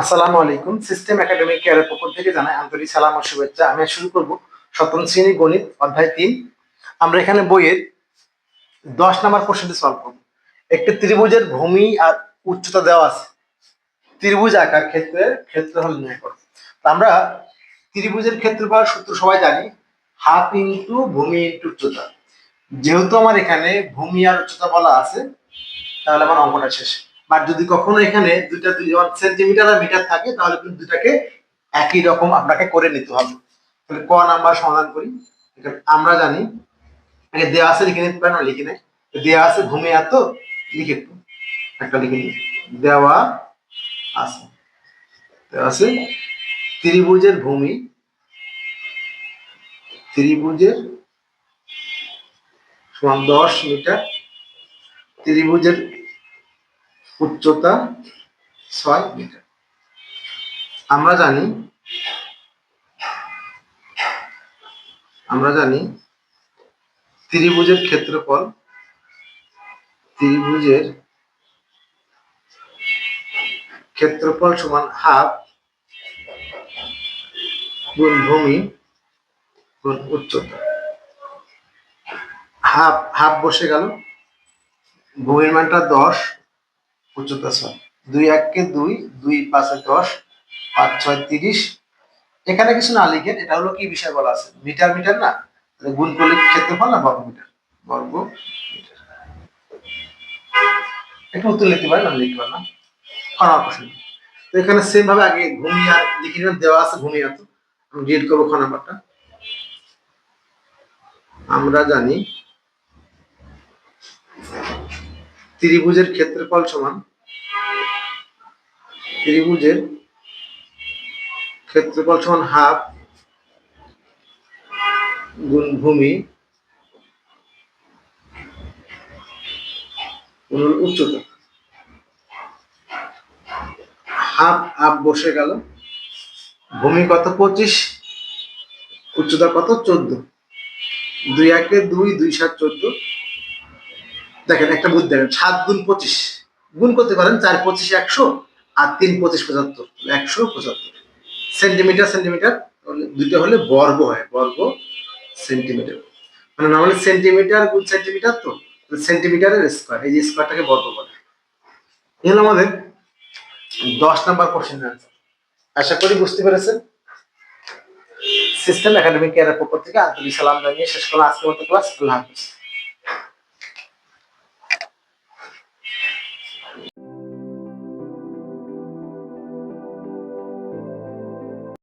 আসসালামু আলাইকুম। System academic কেয়ারের পক্ষ থেকে জানাই আন্তরিক সালাম ও শুভেচ্ছা। আমি শুরু করব সপ্তম শ্রেণি গণিত, অধ্যায় তিন। আমরা এখানে বইয়ের দশ নম্বর কোশ্চেনটি সলভ করব। একটি ত্রিভুজের ভূমি আর উচ্চতা দেওয়া আছে। ত্রিভুজ আকার ক্ষেত্রের ক্ষেত্রফল নির্ণয় করব। আমরা ত্রিভুজের ক্ষেত্রফল সূত্র সবাই জানি, হাফ ইন্টু ভূমি ইন্টু উচ্চতা। যেহেতু আমার এখানে ভূমি আর উচ্চতা বলা আছে, তাহলে আমার অঙ্কটা শেষ। বাট যদি কখনো এখানে দুইটা দুই সেন্টিমিটার আর মিটার থাকে, তাহলে কিন্তু দুটাকে একই রকম আপনাকে করে নিতে হবে। তাহলে ক নাম্বার সমাধান করি? আমরা জানি, আগে দেওয়া আছে লিখে নিতে পারেন লিখে নেই। দেওয়া আছে ভূমি এত, লিখে একটু, একটা লিখে নিই। দেওয়া আছে। দেওয়া আছে ত্রিভুজের ভূমি, ত্রিভুজের সমান দশ মিটার ত্রিভুজের উচ্চতা ছয় মিটার। আমরা জানি আমরা জানি ত্রিভুজের ক্ষেত্রফল ত্রিভুজের ক্ষেত্রফল সমান হাফ গুণ ভূমি গুণ উচ্চতা। হাফ হাফ বসে গেল, ভূমির মানটা দশ উচ্চতা ছয় দুই এককে দুই দুই পাঁচে দশ, পাঁচ ছয় তিরিশ। এখানে কিছু না লিখেন, এটা হলো কি বিষয় বলা আছে? মিটার মিটার না? গুণ করলে ক্ষেত্রফল না বর্গ মিটার বর্গ মিটার একটু উত্তর লিখতে পারেন লিখতে প্রশ্ন তো এখানে সেম ভাবে আগে আর লিখে নিলাম, দেওয়া আছে ভূমি এত আমি ডিলিট করব খ নাম্বারটা। আমরা জানি, ত্রিভুজের ক্ষেত্রফল সমান ত্রিভুজের ক্ষেত্রফল সমান হাফ গুণ ভূমি উচ্চতা। হাফ হাফ বসে গেল। ভূমি কত? পঁচিশ। উচ্চতা কত? চোদ্দ। দুই একে দুই দুই সাত চোদ্দ। দেখেন, একটা বুদ্ধি দেখেন সাত গুণ পঁচিশ। গুণ করতে পারেন চার, পঁচিশ, একশো। আর তিন পঁচিশ পঁচাত্তর, একশো পঁচাত্তর। সেন্টিমিটার সেন্টিমিটার দুইটা হলে বর্গ হয়, বর্গ সেন্টিমিটার। মানে নর্মালি সেন্টিমিটার গুণ সেন্টিমিটার তো সেন্টিমিটারের স্কোয়ার এই যে স্কোয়ারটাকে বর্গ বলে। এই হলো আমাদের দশ নাম্বার কোশ্চেন আনসার আশা করি বুঝতে পেরেছেন। সিস্টেম একাডেমিক কেয়ারের পক্ষ থেকে আন্তরিক সালাম জানিয়ে শেষ করলাম আজকের মতো ক্লাস আল্লাহ হাফিজ।